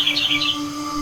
いいですね。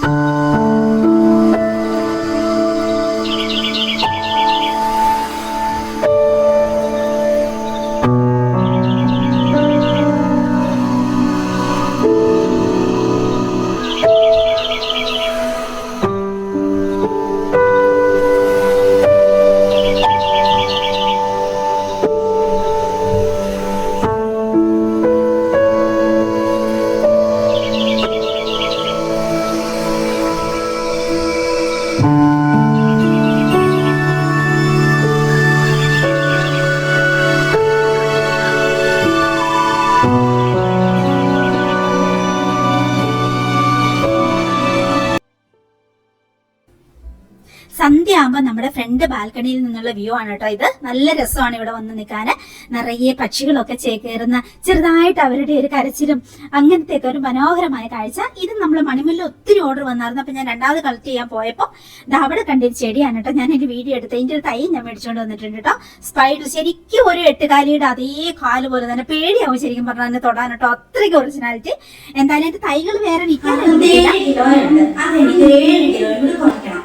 ആകുമ്പോൾ നമ്മുടെ ഫ്രണ്ട് ബാൽക്കണിയിൽ നിന്നുള്ള വ്യൂ ആണ് കേട്ടോ ഇത്. നല്ല രസമാണ് ഇവിടെ വന്ന് നിൽക്കാൻ നിറയെ പക്ഷികളൊക്കെ ചേക്കേറുന്ന ചെറുതായിട്ട് അവരുടെ ഒരു കരച്ചിലും അങ്ങനത്തെ ഒക്കെ ഒരു മനോഹരമായ കാഴ്ച. ഇത് നമ്മൾ മണിമല്ലിൽ ഒത്തിരി ഓർഡർ വന്നായിരുന്നു. അപ്പൊ ഞാൻ രണ്ടാമത് കളക്ട് ചെയ്യാൻ പോയപ്പോൾ ഇത് അവിടെ കണ്ടൊരു ചെടിയാണ് കേട്ടോ. ഞാൻ എന്റെ വീഡിയോ എടുത്ത് ഇതിന്റെ ഒരു തൈ ഞാൻ മേടിച്ചുകൊണ്ട് വന്നിട്ടുണ്ട് കേട്ടോ. സ്പൈഡർ ശരിക്കും ഒരു എട്ടുകാലിയുടെ അതേ കാൽ പോലെ തന്നെ പേടിയാവും ശരിക്കും പറഞ്ഞാൽ തന്നെ തൊടാൻ കേട്ടോ. അത്രയ്ക്ക് ഒറിജിനാലിറ്റി എന്തായാലും എന്റെ തൈകൾ വേറെ നിൽക്കാൻ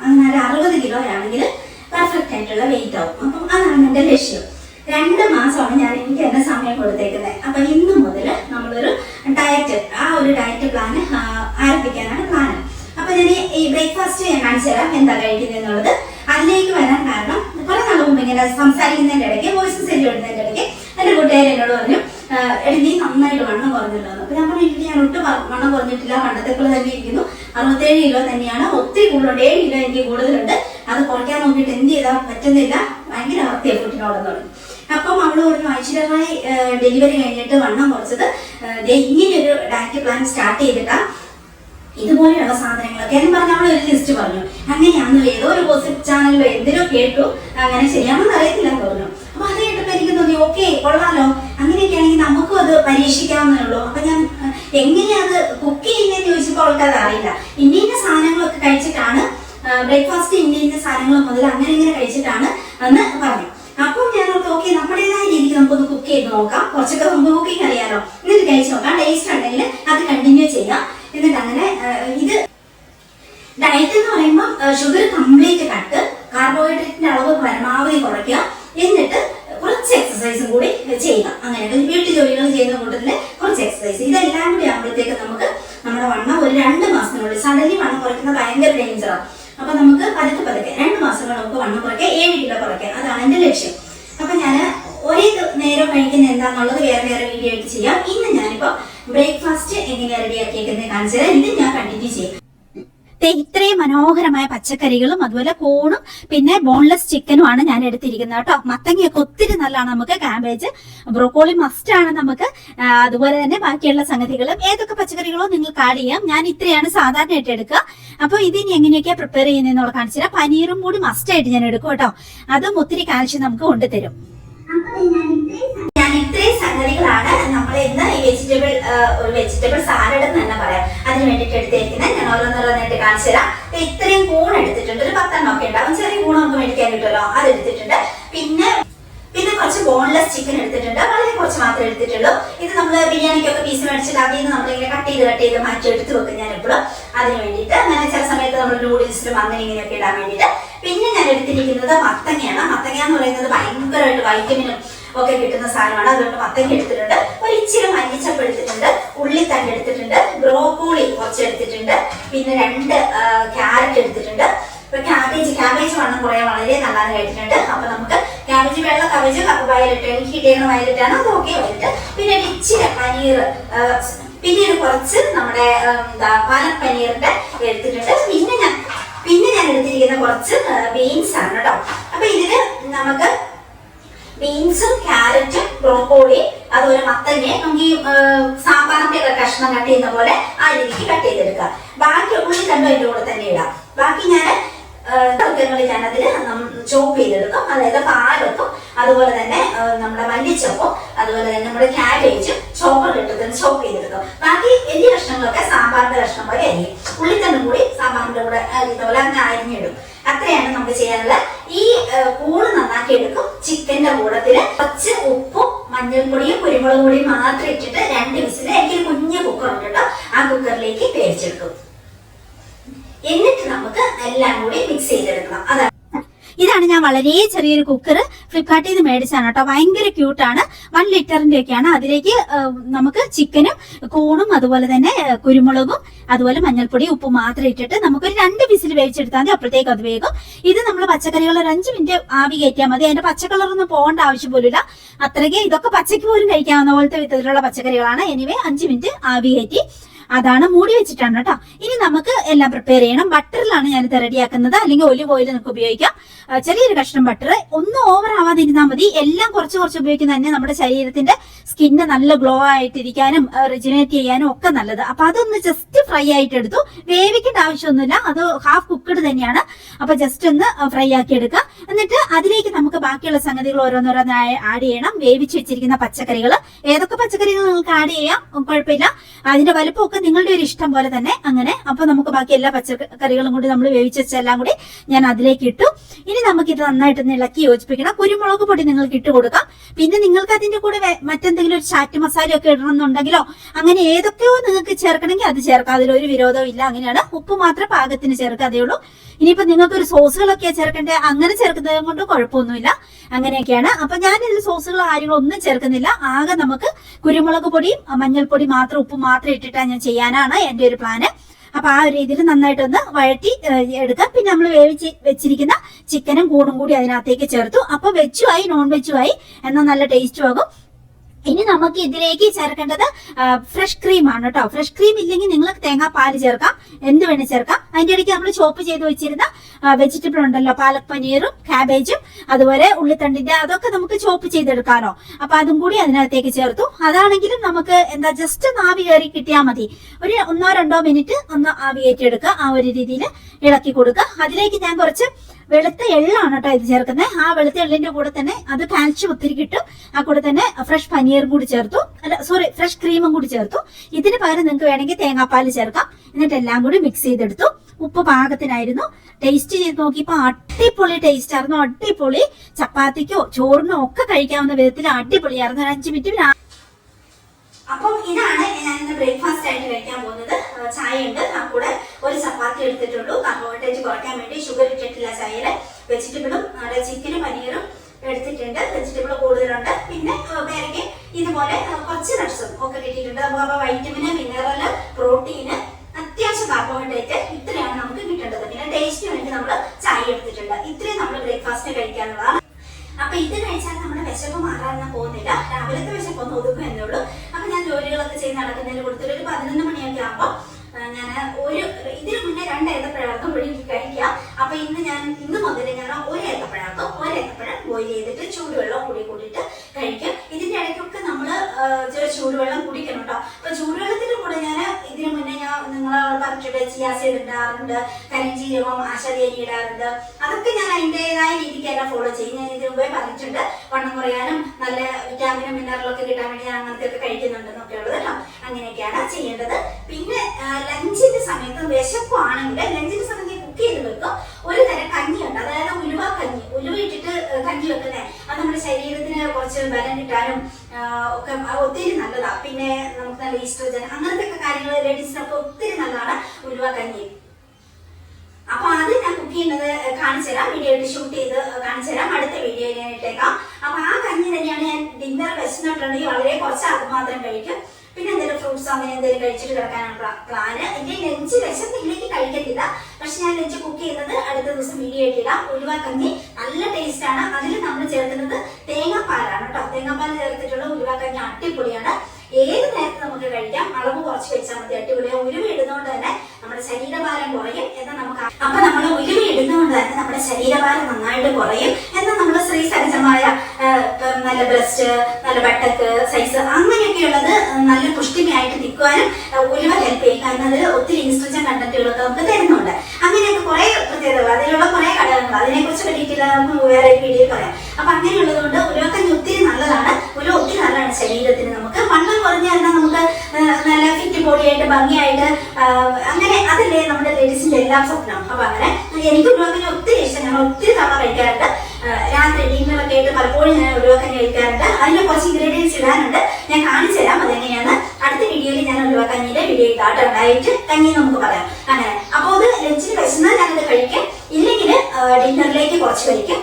അങ്ങനെ അറുപത് കിലോ ആണെങ്കിൽ പെർഫെക്റ്റ് ആയിട്ടുള്ള വെയിറ്റ് ആവും. അപ്പം അതാണ് എന്റെ ലക്ഷ്യം. രണ്ട് മാസമാണ് ഞാൻ എനിക്ക് എന്നെ സമയം കൊടുത്തേക്കുന്നത്. അപ്പൊ ഇന്ന് മുതൽ നമ്മളൊരു ഡയറ്റ് ആ ഒരു ഡയറ്റ് പ്ലാൻ ആരംഭിക്കാനാണ് പ്ലാൻ അപ്പൊ ഞാൻ ഈ ബ്രേക്ക്ഫാസ്റ്റ് ഞാൻ കാണിച്ചു തരാം എന്താ കഴിക്കുന്നത് എന്നുള്ളത് അതിലേക്ക് വരാൻ കാരണം കുറെ നാൾ മുമ്പ് ഇങ്ങനെ സംസാരിക്കുന്നതിന്റെ ഇടയ്ക്ക് വോയിസ് സെൻഡ് ഇടുന്നതിന്റെ ഇടയ്ക്ക് എന്റെ കൂട്ടുകാർ എന്നോട് പറഞ്ഞു "ആഹ് എടി നീ നന്നായിട്ട് വണ്ണം അപ്പം അപ്പൊ ഞാൻ പറഞ്ഞു "ഇല്ല, ഞാൻ ഒട്ടും വണ്ണം കുറഞ്ഞിട്ടില്ല പണ്ടത്തെ പോലെ തന്നെ ഇരിക്കുന്നു. അറുപത്തേഴ് കിലോ തന്നെയാണ്. ഒത്തിരി കൂടുതലുണ്ട്. ഏഴ് കിലോ എനിക്ക് കൂടുതലുണ്ട്. അത് കുറയ്ക്കാൻ നോക്കിയിട്ട് എന്ത് ചെയ്താൽ പറ്റുന്നില്ല. ഭയങ്കര അവസ്ഥയാണ് കുട്ടിനോടെന്ന് പറഞ്ഞു അപ്പം അവൾ പറഞ്ഞു ഐശ്വര്യമായി ഡെലിവറി കഴിഞ്ഞിട്ട് വണ്ണം കുറച്ചത് ഇങ്ങനെയൊരു ഡയറ്റ് പ്ലാൻ സ്റ്റാർട്ട് ചെയ്തിട്ടാ. ഇതുപോലെയുള്ള സാധനങ്ങളൊക്കെ. എന്ന് പറഞ്ഞ അവൾ ഒരു ലിസ്റ്റ് പറഞ്ഞു. അങ്ങനെയാണെന്ന് ഏതോ ഒരു പോസിറ്റീവ് ചാനലിലോ എന്തിനോ കേട്ടു. അങ്ങനെ ശരിയാണെന്ന് അറിയത്തില്ല പറഞ്ഞു. അപ്പൊ അത് കേട്ടപ്പോ എനിക്ക് തോന്നി ഓക്കെ കൊള്ളാലോ. അങ്ങനെയൊക്കെ ആണെങ്കിൽ നമുക്കും അത് പരീക്ഷിക്കാവുന്നേ ഉള്ളൂ. അപ്പൊ ഞാൻ എങ്ങനെയാ അത് കുക്ക് ചെയ്യുന്നതെന്ന് ചോദിച്ചപ്പോൾ അവൾക്ക് അത് അറിയില്ല ഇന്ന സാധനങ്ങളൊക്കെ കഴിച്ചിട്ടാണ് ബ്രേക്ക്ഫാസ്റ്റ് ഇന്ത്യയിലെ സാധനങ്ങൾ മുതൽ അങ്ങനെ ഇങ്ങനെ കഴിച്ചിട്ടാണ് എന്ന് പറഞ്ഞു. അപ്പം ഞാൻ ഓക്കെ നമ്മുടേതായ രീതിക്ക് നമുക്കൊന്ന് കുക്ക് ചെയ്ത് നോക്കാം. കുറച്ചൊക്കെ നമുക്ക് കുക്കിംഗ് അറിയാലോ. എന്നിട്ട് കഴിച്ച് നോക്കാം. ടേസ്റ്റ് ഉണ്ടെങ്കിൽ അത് കണ്ടിന്യൂ ചെയ്യാം. എന്നിട്ട് അങ്ങനെ ഇത് ഡയറ്റ് എന്ന് പറയുമ്പോൾ ഷുഗർ കംപ്ലീറ്റ് കട്ട് കാർബോഹൈഡ്രേറ്റിന്റെ അളവ് പരമാവധി കുറയ്ക്കുക. എന്നിട്ട് കുറച്ച് എക്സസൈസും കൂടി ചെയ്യുക. അങ്ങനെ വീട്ടു ജോലികൾ ചെയ്യുന്ന കൂട്ടത്തിൽ കുറച്ച് എക്സസൈസ് ഇതെല്ലാം കൂടി ആകുമ്പോഴത്തേക്ക് നമുക്ക് നമ്മുടെ വണ്ണം ഒരു രണ്ട് മാസത്തിനുള്ളിൽ സഡൻലി വണ്ണം കുറയ്ക്കുന്നത് ഭയങ്കര ഡേഞ്ചറാണ് അപ്പൊ നമുക്ക് പതുക്കെ പതുക്കെ രണ്ട് മാസം കൊണ്ട് നമുക്ക് വണ്ണം കുറയ്ക്കാം ഏഴ് കിലോ കുറയ്ക്കാം. അതാണ് എന്റെ ലക്ഷ്യം. അപ്പൊ ഞാൻ ഒരേ നേരം കഴിക്കുന്ന എന്താണെന്നുള്ളത് വേറെ വേറെ വീഡിയോ ആയിട്ട് ചെയ്യാം. ഇന്ന് ഞാനിപ്പോ ബ്രേക്ക്ഫാസ്റ്റ് എങ്ങനെയാണ് റെഡിയാക്കിയേക്കുന്നത് കാണിച്ചു കാണിച്ചത് ഇത് ഞാൻ കണ്ടിന്യൂ ചെയ്യും. ഇത്രയും മനോഹരമായ പച്ചക്കറികളും അതുപോലെ കോണും പിന്നെ ബോൺലെസ് ചിക്കനും ആണ് ഞാൻ എടുത്തിരിക്കുന്നത് കേട്ടോ. മത്തങ്ങയൊക്കെ ഒത്തിരി നല്ലതാണ് നമുക്ക് കാബേജ് ബ്രോക്കോളി മസ്റ്റ് ആണ് നമുക്ക്. അതുപോലെ തന്നെ ബാക്കിയുള്ള സംഗതികളും. ഏതൊക്കെ പച്ചക്കറികളോ നിങ്ങൾക്ക് ആഡ് ചെയ്യാം. ഞാൻ ഇത്രയാണ് സാധാരണയായിട്ട് എടുക്കുക. അപ്പോൾ ഇതിനി എങ്ങനെയൊക്കെയാ പ്രിപ്പയർ ചെയ്യുന്നതെന്നുള്ള കാണിച്ചു തരാം. പനീറും കൂടി മസ്റ്റ് ആയിട്ട് ഞാൻ എടുക്കും കേട്ടോ. അതും ഒത്തിരി കാൽഷ്യം നമുക്ക് കൊണ്ടുതരും. ഇത്രയും സംഗതികളാണ് നമ്മൾ ഇന്ന് ഈ വെജിറ്റബിൾ ഒരു വെജിറ്റബിൾ സാലഡ് എന്ന് തന്നെ പറയാം. അതിന് വേണ്ടിയിട്ട് എടുത്തിരിക്കുന്നത് ഞാൻ ഓരോന്നോരോന്നായിട്ട് കാണിച്ചു തരാം. ഇത്രയും കൂൺ എടുത്തിട്ടുണ്ട്. ഒരു പത്തെണ്ണം ഒക്കെ ഉണ്ടാവും ചെറിയ കൂൺ നമുക്ക് മേടിക്കാൻ കിട്ടുമല്ലോ അത് എടുത്തിട്ടുണ്ട്. പിന്നെ പിന്നെ കുറച്ച് ബോൺലെസ് ചിക്കൻ എടുത്തിട്ടുണ്ട്. വളരെ കുറച്ച് മാത്രമേ എടുത്തിട്ടുള്ളൂ. ഇത് നമ്മൾ ബിരിയാണിക്കൊക്കെ പീസ് മേടിച്ചിട്ട് അതിൽ നിന്ന് നമ്മളിങ്ങനെ കട്ട് ചെയ്ത് കട്ട് ചെയ്ത് മാറ്റി എടുത്ത് വെക്കും ഞാൻ എപ്പോഴും അതിന് വേണ്ടിയിട്ട് അങ്ങനെ ചില സമയത്ത് നമ്മൾ നൂഡിൽസിലും അങ്ങനെ ഇങ്ങനെയൊക്കെ ഇടാൻ വേണ്ടിയിട്ട്. പിന്നെ ഞാൻ എടുത്തിരിക്കുന്നത് മത്തങ്ങയാണ്. മത്തങ്ങ എന്ന് പറയുന്നത് ഭയങ്കരമായിട്ട് വൈറ്റമിനും ഒക്കെ കിട്ടുന്ന സാധനമാണ്. അതുകൊണ്ട് മത്തങ്ങ എടുത്തിട്ടുണ്ട്. ഒരു ഇച്ചിരി മല്ലിച്ചപ്പ് എടുത്തിട്ടുണ്ട് ഉള്ളിത്തണ്ട് എടുത്തിട്ടുണ്ട്. ബ്രോക്കോളി കുറച്ച് എടുത്തിട്ടുണ്ട്. പിന്നെ രണ്ട് ക്യാരറ്റ് എടുത്തിട്ടുണ്ട്. ഇപ്പൊ ക്യാബേജ് ക്യാബേജ് വണ്ണം കുറേ വളരെ നല്ലതാണ് കഴിച്ചിട്ടുണ്ട് അപ്പൊ നമുക്ക് ക്യാബേജ് വെള്ള ക്യാബേജ് വയലറ്റ് എനിക്ക് കിട്ടിയിരുന്ന വയലിട്ടാണ് അത് ഓക്കെ വയലറ്റ് പിന്നെ ഒരു ഇച്ചിരി പനീർ പിന്നെ പിന്നീട് കുറച്ച് നമ്മുടെ എന്താ പാലക് പനീറിന്റെ എടുത്തിട്ടുണ്ട്. പിന്നെ ഞാൻ പിന്നെ ഞാൻ എടുത്തിരിക്കുന്ന കുറച്ച് ബീൻസ് ആണ് കേട്ടോ. ബീൻസും ക്യാരറ്റും ബ്രോക്കോളി അതുപോലെ മത്തങ്ങ നമുക്ക് ഈ സാമ്പാറിന്റെ ഒക്കെ കഷ്ണം കട്ട് ചെയ്യുന്ന പോലെ ആ രീതിക്ക് കട്ട് ചെയ്തെടുക്കുക. ബാക്കി ഉള്ളി രണ്ടും അതിന്റെ കൂടെ തന്നെ ഇടാം. ബാക്കി ഞാൻ ഞാൻ അതിൽ ചോപ്പ് ചെയ്തെടുക്കും. അതായത് പാലൊപ്പം അതുപോലെ തന്നെ നമ്മുടെ മല്ലിച്ചപ്പും അതുപോലെ തന്നെ നമ്മുടെ ക്യാബേജും ചോപ്പർ ഇട്ടതിന് ചോപ്പ് ചെയ്തെടുക്കും. ബാക്കി വലിയ കഷ്ണങ്ങളൊക്കെ സാമ്പാറിന്റെ കഷ്ണം പോലെ അരിയും. ഉള്ളിത്തണ്ടും കൂടി സാമ്പാറിന്റെ കൂടെ ഇതുപോലെ അങ്ങനെ അരിഞ്ഞിടും. അത്രയാണ് നമുക്ക് ചെയ്യാനുള്ളത് ഈ കൂണ് നന്നാക്കി എടുക്കും. ചിക്കന്റെ കൂടത്തിൽ കുറച്ച് ഉപ്പും മഞ്ഞൾപ്പൊടിയും കുരുമുളക് പൊടിയും മാത്രം ഇട്ടിട്ട് രണ്ട് വിസിൽ എനിക്ക് കുഞ്ഞു കുക്കർ ഉണ്ട് കേട്ടോ. ആ കുക്കറിലേക്ക് വേവിച്ചെടുക്കും. എന്നിട്ട് നമുക്ക് എല്ലാം കൂടി മിക്സ് ഞാൻ വളരെ ചെറിയൊരു കുക്കർ ഫ്ലിപ്കാർട്ടിൽ നിന്ന് മേടിച്ചാണ് കേട്ടോ. ഭയങ്കര ക്യൂട്ടാണ്. വൺ ലിറ്ററിന്റെ ഒക്കെയാണ്. അതിലേക്ക് നമുക്ക് ചിക്കനും കോണും അതുപോലെ തന്നെ കുരുമുളകും അതുപോലെ മഞ്ഞൾപ്പൊടി ഉപ്പ് മാത്രം ഇട്ടിട്ട് നമുക്കൊരു രണ്ട് വിസിൽ വേവിച്ചെടുത്താൽ മതി. അപ്പോഴത്തേക്ക് അത് വേഗം. ഇത് നമ്മൾ പച്ചക്കറികൾ ഒരു അഞ്ച് മിനിറ്റ് ആവി കയറ്റിയാൽ മതി. അതിന്റെ പച്ചക്കളറൊന്നും പോകേണ്ട ആവശ്യം പോലില്ല അത്രയ്ക്ക് ഇതൊക്കെ പച്ചയ്ക്ക് പോലും കഴിക്കാവുന്ന പോലത്തെ വിധത്തിലുള്ള പച്ചക്കറികളാണ്. എനിവേ അഞ്ച് മിനിറ്റ് ആവി കയറ്റി അതാണ് മൂടി വെച്ചിട്ടാണ് കേട്ടോ. ഇനി നമുക്ക് എല്ലാം പ്രിപ്പയർ ചെയ്യണം. ബട്ടറിലാണ് ഞാനിത് റെഡിയാക്കുന്നത്. അല്ലെങ്കിൽ ഒലിവ് ഓയിൽ നമുക്ക് ഉപയോഗിക്കാം. ചെറിയൊരു കഷ്ണം ബട്ടർ ഒന്നും ഓവർ ആവാതെ ഇരുന്നാൽ മതി. എല്ലാം കുറച്ച് കുറച്ച് ഉപയോഗിക്കുന്ന തന്നെ നമ്മുടെ ശരീരത്തിന്റെ സ്കിന്ന് നല്ല ഗ്ലോ ആയിട്ടിരിക്കാനും റിജിനേറ്റ് ചെയ്യാനും ഒക്കെ നല്ലത്. അപ്പൊ അതൊന്ന് ജസ്റ്റ് ഫ്രൈ ആയിട്ട് എടുത്തു. വേവിക്കേണ്ട ആവശ്യമൊന്നുമില്ല. അത് ഹാഫ് കുക്ക്ഡ് തന്നെയാണ്. അപ്പൊ ജസ്റ്റ് ഒന്ന് ഫ്രൈ ആക്കി എടുക്കുക. എന്നിട്ട് അതിലേക്ക് നമുക്ക് ബാക്കിയുള്ള സംഗതികൾ ഓരോന്നോരോന്നായി ആഡ് ചെയ്യണം. വേവിച്ച് വെച്ചിരിക്കുന്ന പച്ചക്കറികൾ ഏതൊക്കെ പച്ചക്കറികൾ നിങ്ങൾക്ക് ആഡ് ചെയ്യാം? കുഴപ്പമില്ല. അതിന്റെ വലുപ്പമൊക്കെ നിങ്ങളുടെ ഒരു ഇഷ്ടം പോലെ തന്നെ അങ്ങനെ. അപ്പൊ നമുക്ക് ബാക്കി എല്ലാ പച്ചക്കറികളും കൂടി നമ്മൾ വേവിച്ച് വെച്ചെല്ലാം കൂടി ഞാൻ അതിലേക്ക് ഇട്ടു. ഇനി നമുക്ക് ഇത് നന്നായിട്ട് ഇളക്കി യോജിപ്പിക്കണം. കുരുമുളക് പൊടി നിങ്ങൾക്ക് ഇട്ട് കൊടുക്കാം. പിന്നെ നിങ്ങൾക്ക് അതിന്റെ കൂടെ മറ്റെന്തെങ്കിലും ഒരു ചാറ്റ് മസാല ഒക്കെ ഇടണമെന്നുണ്ടെങ്കിലോ അങ്ങനെ ഏതൊക്കെയോ നിങ്ങൾക്ക് ചേർക്കണമെങ്കിൽ അത് ചേർക്കാം. അതിലൊരു വിരോധവും ഇല്ല. അങ്ങനെയാണ്. ഉപ്പ് മാത്രം പാകത്തിന് ചേർക്കാതെയുള്ളൂ ഉള്ളൂ. ഇനിയിപ്പോ നിങ്ങൾക്ക് ഒരു സോസുകളൊക്കെ ചേർക്കേണ്ടത്? അങ്ങനെ ചേർക്കുന്നത് കൊണ്ട് കുഴപ്പമൊന്നുമില്ല. അങ്ങനെയൊക്കെയാണ്. അപ്പൊ ഞാൻ ഇതിൽ സോസുകളോ കാര്യങ്ങളോ ഒന്നും ചേർക്കുന്നില്ല. ആകെ നമുക്ക് കുരുമുളക് പൊടിയും മഞ്ഞൾപ്പൊടി മാത്രം ഉപ്പ് മാത്രം ഇട്ടിട്ടാണ് ഞാൻ ചെയ്യാനാണ് എന്റെ ഒരു പ്ലാന്. അപ്പൊ ആ ഒരു രീതിയിൽ നന്നായിട്ടൊന്ന് വഴറ്റി എടുക്കാം. പിന്നെ നമ്മൾ വേവിച്ച് വെച്ചിരിക്കുന്ന ചിക്കനും കൂടും കൂടി അതിനകത്തേക്ക് ചേർത്തു. അപ്പൊ ആയി നോൺ വെച്ചു ആയി എന്നാൽ നല്ല ടേസ്റ്റും ആകും. ഇനി നമുക്ക് ഇതിലേക്ക് ചേർക്കേണ്ടത് ഫ്രഷ് ക്രീം ആണ് കേട്ടോ. ഫ്രഷ് ക്രീം ഇല്ലെങ്കിൽ നിങ്ങൾ തേങ്ങാപ്പാൽ ചേർക്കാം. എന്ത് വേണേ ചേർക്കാം. അതിന്റെ ഇടയ്ക്ക് നമ്മൾ ചോപ്പ് ചെയ്ത് വെച്ചിരുന്ന വെജിറ്റബിൾ ഉണ്ടല്ലോ. പാലക് പനീറും കാബേജും അതുപോലെ ഉള്ളിത്തണ്ടിന്റെ അതൊക്കെ നമുക്ക് ചോപ്പ് ചെയ്തെടുക്കാനോ അപ്പൊ അതും കൂടി അതിനകത്തേക്ക് ചേർത്തു. അതാണെങ്കിലും നമുക്ക് എന്താ ജസ്റ്റ് ആവി കയറി കിട്ടിയാൽ മതി. ഒരു ഒന്നോ രണ്ടോ മിനിറ്റ് ഒന്ന് ആവി കയറ്റിയെടുക്കുക ആ ഒരു രീതിയിൽ ഇളക്കി കൊടുക്കുക. അതിലേക്ക് ഞാൻ കുറച്ച് വെളുത്ത എള്ളാണ് കേട്ടോ ഇത് ചേർക്കുന്നത് ആ വെളുത്ത എള്ളിന്റെ കൂടെ തന്നെ അത് കാൽഷ്യം ഒത്തിരി കിട്ടും. ആ കൂടെ തന്നെ ഫ്രഷ് പനീറും കൂടി ചേർത്തു. അല്ല സോറി ഫ്രഷ് ക്രീമും കൂടി ചേർത്തു. ഇതിന് പകരം നിങ്ങൾക്ക് വേണമെങ്കിൽ തേങ്ങാപ്പാൽ ചേർക്കാം. എന്നിട്ട് എല്ലാം കൂടി മിക്സ് ചെയ്തെടുത്തു. ഉപ്പ് പാകത്തിനായിരുന്നു. ടേസ്റ്റ് ചെയ്ത് നോക്കിയപ്പോൾ അടിപൊളി ടേസ്റ്റ് ആയിരുന്നു. അടിപൊളി. ചപ്പാത്തിക്കോ ചോറിനോ ഒക്കെ കഴിക്കാവുന്ന വിധത്തിൽ അടിപൊളിയായിരുന്നു ഒരു അഞ്ച് മിനിറ്റ് അപ്പം ഇതാണ് ഞാൻ ഇന്ന് ബ്രേക്ക്ഫാസ്റ്റ് ആയിട്ട് കഴിക്കാൻ പോകുന്നത്. ചായ ഉണ്ട് കൂടെ ഒരു ചപ്പാത്തി എടുത്തിട്ടുള്ളൂ. കാർബോഹൈഡ്രേറ്റ് കുറയ്ക്കാൻ വേണ്ടി ഷുഗർ ഇട്ടിട്ടില്ല ചായയിൽ വെജിറ്റബിളും അവിടെ ചിക്കനും പനീറും എടുത്തിട്ടുണ്ട്. വെജിറ്റബിൾ കൂടുതലുണ്ട്. പിന്നെ വേറെ ഇതുപോലെ കുറച്ച് നട്ട്സും ഒക്കെ കിട്ടിയിട്ടുണ്ട്. നമുക്ക് അപ്പോൾ വൈറ്റമിന് മിനറൽ പ്രോട്ടീന് അത്യാവശ്യം കാർബോഹൈഡ്രേറ്റ് ഇത്രയാണ് നമുക്ക് കിട്ടേണ്ടത്. പിന്നെ ടേസ്റ്റിന് വേണ്ടി നമ്മൾ ചായ എടുത്തിട്ടുണ്ട്. ഇത്രയും നമ്മൾ ബ്രേക്ക്ഫാസ്റ്റ് കഴിക്കാനുള്ളതാണ്. അപ്പൊ ഇത് കഴിച്ചാൽ നമ്മുടെ വിശപ്പ് മാറാനൊന്നും പോകുന്നില്ല. രാവിലത്തെ വിശപ്പ് ഒന്ന് ഒതുക്കും എന്നേ ഉള്ളൂ. അപ്പൊ ഞാൻ ജോലികളൊക്കെ ചെയ്ത് നടക്കുന്നതിന് കൊടുത്തൊരു പതിനൊന്ന് മണിയൊക്കെ ആകുമ്പോൾ ഞാൻ ഒരു ഇതിനു മുന്നേ രണ്ട് ഏത്തപ്പഴാക്കും ഒഴുകി കഴിക്കാം അപ്പൊ ഇന്ന് ഞാൻ ഇന്ന് മുതൽ ഞാൻ ഒരു ഏത്തപ്പഴാക്കും ഒരു ഏത്തപ്പഴം ബോയിൽ ചെയ്തിട്ട് ചൂടുവെള്ളം കൂടി കൂട്ടിയിട്ട് കഴിക്കും ഇതിന്റെ ഇടയ്ക്കൊക്കെ നമ്മൾ ചെറിയ ചൂടുവെള്ളം കുടിക്കണം കേട്ടോ അപ്പൊ ചൂടുവെള്ളത്തിന്റെ കൂടെ ഞാൻ ഇതിന് മുന്നേ ഞാൻ നിങ്ങൾ പറഞ്ഞിട്ട് ചിയാസീഡ് ഇടാറുണ്ട്. കരിഞ്ചീരകം ആശാദേരി ഇടാറുണ്ട്. അതൊക്കെ ഞാൻ അതിന്റെതായ രീതിക്കെല്ലാം ഫോളോ ചെയ്യും. ഞാൻ ഇതിന് മുമ്പേ പറഞ്ഞിട്ടുണ്ട്. വണ്ണം കുറയാനും നല്ല വിറ്റാമിനും മിനറലൊക്കെ കിട്ടാൻ വേണ്ടി ഞാൻ അങ്ങനത്തെ ഒക്കെ കഴിക്കുന്നുണ്ടെന്നൊക്കെ ഉള്ളത് കേട്ടോ. അങ്ങനെയൊക്കെയാണ് ചെയ്യേണ്ടത്. പിന്നെ ലഞ്ചിന്റെ സമയത്ത് വിശപ്പാണെങ്കിൽ ലഞ്ചിന്റെ സമയത്ത് കുക്ക് ചെയ്ത് വെക്കും. ഒരു തരം കഞ്ഞിയുണ്ട്. അതായത് ഉലുവ കഞ്ഞി. ഉലുവ ഇട്ടിട്ട് കഞ്ഞി വെക്കുന്നേ. അത് നമ്മുടെ ശരീരത്തിന് കുറച്ച് ബലം കിട്ടാനും ഒക്കെ ഒത്തിരി നല്ലതാണ് പിന്നെ നമുക്ക് നല്ല ഈസ്ട്രോജൻ അങ്ങനത്തെ ഒക്കെ കാര്യങ്ങൾ ലേഡീസിനൊക്കെ ഒത്തിരി നല്ലതാണ് ഉലുവ കഞ്ഞി. അപ്പൊ അത് ഞാൻ കുക്ക് ചെയ്യുന്നത് കാണിച്ചു തരാം. വീഡിയോ ഷൂട്ട് ചെയ്ത് കാണിച്ചു തരാം. അടുത്ത വീഡിയോ ഞാൻ ഇട്ടേക്കാം. അപ്പൊ ആ കഞ്ഞി തന്നെയാണ് ഞാൻ ഡിന്നർ വെച്ചിട്ടുണ്ടെങ്കിൽ വളരെ കുറച്ച് അത് മാത്രം കഴിക്കും. പിന്നെ എന്തെങ്കിലും ഫ്രൂട്ട്സ് അങ്ങനെ എന്തെങ്കിലും കഴിച്ചിട്ട് കിടക്കാനാണ് പ്ലാന് എന്റെ ലഞ്ച് വിശന്നില്ലെങ്കിൽ കഴിക്കത്തില്ല. പക്ഷെ ഞാൻ ലഞ്ച് കുക്ക് ചെയ്യുന്നത് അടുത്ത ദിവസം വീഡിയോ ഇട്ടിടാം. കഞ്ഞി നല്ല ടേസ്റ്റ് ആണ്. അതിൽ നമ്മൾ ചേർക്കുന്നത് തേങ്ങാപ്പാലാണ് കേട്ടോ. തേങ്ങാപ്പാൽ ചേർത്തിട്ടുള്ള ഉലുവ കഞ്ഞി അടിപൊളിയാണ്. ഏത് നേരത്തെ നമുക്ക് കഴിക്കാം. അളവ് കുറച്ച് വെച്ചാൽ മതി. അടിപൊളിയാണ് ഉലുവ ഇടുന്നതുകൊണ്ട് തന്നെ നമ്മുടെ ശരീരഭാരം കുറയും എന്ന് നമുക്ക് അപ്പൊ നമ്മൾ ഉലുവ ഇടുന്നതുകൊണ്ട് തന്നെ നമ്മുടെ ശരീരഭാരം നന്നായിട്ട് കുറയും എന്ന് നമ്മൾ സ്ത്രീ സഹജമായ നല്ല ബ്രസ്റ്റ് നല്ല ബട്ടക്ക് സൈസ് അങ്ങനെയൊക്കെയുള്ളത് നല്ല പുഷ്ടിമയായിട്ട് നിൽക്കുവാനും ഉലുവ ഹെൽപ്പ് ചെയ്യും. കാരണം അതിൽ ഒത്തിരി ഇൻസ്ട്രക്ഷൻ കണ്ടന്റുകളൊക്കെ നമുക്ക് തരുന്നുണ്ട്. അങ്ങനെയൊക്കെ കുറെ പ്രത്യേകതകൾ അതിലുള്ള കുറെ ഘടകങ്ങൾ അതിനെ കുറിച്ച് ഡീറ്റെയിൽ നമുക്ക് വേറെ വീഡിയോയിൽ പറയാം. അപ്പൊ അങ്ങനെയുള്ളത് കൊണ്ട് ഉലുവക്കഞ്ഞ് ഒത്തിരി നല്ലതാണ്. ഉലുവ ഒത്തിരി നല്ലതാണ് ശരീരത്തിന് നമുക്ക്. വണ്ണം കുറഞ്ഞു തന്നെ നമുക്ക് നല്ല ഫിറ്റ് ബോഡിയായിട്ട് ഭംഗിയായിട്ട് ആ, അങ്ങനെ അതല്ലേ നമ്മുടെ ലേഡീസിന്റെ എല്ലാം സ്വപ്നം? അപ്പൊ അങ്ങനെ എനിക്ക് ഉരുവാക്കഞ്ഞ ഒത്തിരി ഇഷ്ടം. ഞാൻ ഒത്തിരി തവണ കഴിക്കാറുണ്ട്. രാത്രി ഡിന്നറൊക്കെ ആയിട്ട് പലപ്പോഴും ഞാൻ ഉരുവാക്കഞ്ഞ കഴിക്കാറുണ്ട്. അതിന്റെ കുറച്ച് ഇൻഗ്രീഡിയൻസ് ഇടാനുണ്ട്. ഞാൻ കാണിച്ചു തരാം അതെങ്ങനെയാണ് അടുത്ത വീഡിയോയിൽ ഞാൻ ഉരുവാക്കഞ്ഞിന്റെ വീഡിയോ ഇട്ടാട്ട്. ഉണ്ടായിട്ട് കഞ്ഞി നമുക്ക് പറയാം. അങ്ങനെ. അപ്പോൾ അത് ലഞ്ചിന് വിശന്നാൽ ഞാനത് കഴിക്കാം. ഇല്ലെങ്കിൽ ഡിന്നറിലേക്ക് കുറച്ച് കഴിക്കും.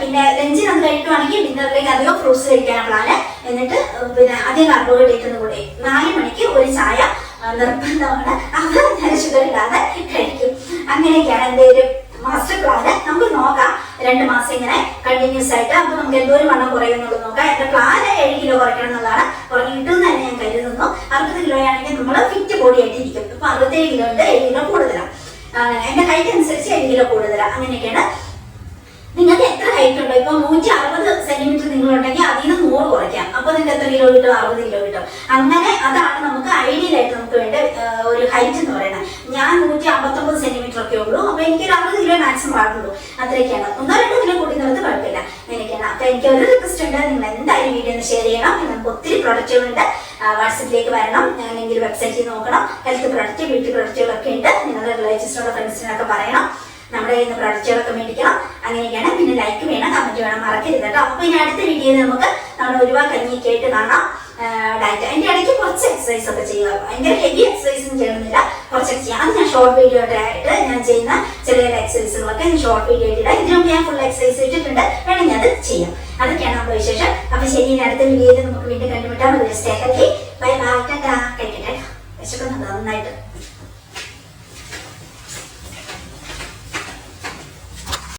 പിന്നെ ലഞ്ചിന് അത് കഴിക്കുവാണെങ്കിൽ ഡിന്നറിലേക്ക് അധികം ഫ്രൂട്ട്സ് കഴിക്കാനുള്ളതാണ് എന്നിട്ട് പിന്നെ അധികം കാർബോഹൈഡ്രേറ്റ് കൂടെ നാല് മണിക്ക് ഒരു ചായ നിർബന്ധമാണ്. അത് ഞാൻ ഷുഗർ ഇടാതെ കഴിക്കും. അങ്ങനെയൊക്കെയാണ് എന്റെ ഒരു മാസ്റ്റർ പ്ലാന് നമുക്ക് നോക്കാം. രണ്ട് മാസം ഇങ്ങനെ കണ്ടിന്യൂസ് ആയിട്ട് അപ്പൊ നമുക്ക് എന്തോരം വണ്ണം കുറയുന്നുള്ളൂ നോക്കാം. എന്റെ പ്ലാന് ഏഴ് കിലോ കുറയ്ക്കണം എന്നുള്ളതാണ്. കുറഞ്ഞിട്ടും തന്നെ ഞാൻ കരുതുന്നു. അറുപത് കിലോ ആണെങ്കിൽ നമ്മൾ ഫിറ്റ് ബോഡി ആയിട്ട് ഇരിക്കും. അപ്പൊ അറുപത്തേഴ് കിലോ ഉണ്ട് ഏഴ് കിലോ കൂടുതലാണ് എന്റെ ഹൈറ്റ് അനുസരിച്ച് ഏഴ് കിലോ കൂടുതലാണ് അങ്ങനെയൊക്കെയാണ് നിങ്ങൾക്ക് എത്ര ഹൈറ്റ് ഉണ്ടോ? ഇപ്പൊ നൂറ്റി അറുപത് സെന്റിമീറ്റർ നിങ്ങളുണ്ടെങ്കിൽ അതിൽ നിന്ന് നൂറ് കുറയ്ക്കാം. അപ്പൊ നിങ്ങൾക്ക് എത്ര കിലോ കിട്ടും? അറുപത് കിലോ കിട്ടും. അങ്ങനെ അതാണ് നമുക്ക് ഐഡിയൽ ആയിട്ട് നമുക്ക് വേണ്ട ഒരു ഹൈറ്റ് എന്ന് പറയുന്നത്. ഞാൻ നൂറ്റി അമ്പത്തൊമ്പത് സെന്റിമീറ്റർ ഒക്കെ ഉള്ളൂ. അപ്പൊ എനിക്ക് ഒരു അറുപത് കിലോ മാക്സിമം പാടുള്ളൂ അത്രയൊക്കെയാണ്. ഒന്നോ രണ്ടോ കിലോ കൂടി നിർത്തി കുഴപ്പമില്ല. എനിക്കാണ് അപ്പൊ എനിക്ക് ഒരു റിക്വസ്റ്റ് ഉണ്ട്. നിങ്ങൾ എന്തായാലും വീഡിയോ ഒന്ന് ഷെയർ ചെയ്യണം. നമുക്ക് ഒത്തിരി പ്രൊഡക്റ്റുകളുണ്ട് വാട്സപ്പിലേക്ക് വരണം. അല്ലെങ്കിൽ വെബ്സൈറ്റിൽ നോക്കണം. ഹെൽത്ത് പ്രൊഡക്റ്റ് ബ്യൂട്ടി പ്രൊഡക്റ്റുകളൊക്കെ ഉണ്ട്. നിങ്ങളുടെ റിലേറ്റീവ്സിനോട് ഫ്രണ്ട്സിനൊക്കെ പറയണം. നമ്മുടെ കയ്യിൽ നിന്ന് പ്രൊഡക്റ്റുകളൊക്കെ മേടിക്കണം അങ്ങനെയൊക്കെയാണ്. പിന്നെ ലൈക്ക് വേണം കമന്റ് വേണം മറക്കരുത് കേട്ടോ. അപ്പൊ ഇനി അടുത്ത വീഡിയോയിൽ നമുക്ക് നമ്മുടെ ഒരുപാട് കഞ്ഞിയൊക്കെ ആയിട്ട് കാണാം. ഡയറ്റ് അതിന്റെ ഇടയ്ക്ക് കുറച്ച് എക്സസൈസ് ഒക്കെ ചെയ്യുക. ഭയങ്കര ഹെവി എക്സസൈസ് ചെയ്യണമെന്നില്ല. കുറച്ചൊക്കെ ചെയ്യാം. അത് ഞാൻ ഷോർട്ട് വീഡിയോ ആയിട്ട് ഞാൻ ചെയ്യുന്ന ചെറിയ ചെറിയ എക്സസൈസുകളൊക്കെ ഞാൻ ഷോർട്ട് വീഡിയോ ആയിട്ട് ഇടാം. ഇതിനു ഞാൻ ഫുൾ എക്സസൈസ് ഇട്ടിട്ടുണ്ട്. വേണമെങ്കിൽ അത് ചെയ്യാം. അതൊക്കെയാണ് നമ്മുടെ വിശേഷം. അപ്പൊ ശരി ഇനി അടുത്ത വീഡിയോയിൽ നമുക്ക് വീണ്ടും കണ്ടുമുട്ടാം. സ്റ്റേ ഹെൽത്തി ബൈ ബൈ ടാ കഴിക്കട്ടെ. വിശക്കുന്നുണ്ട് നന്നായിട്ട്.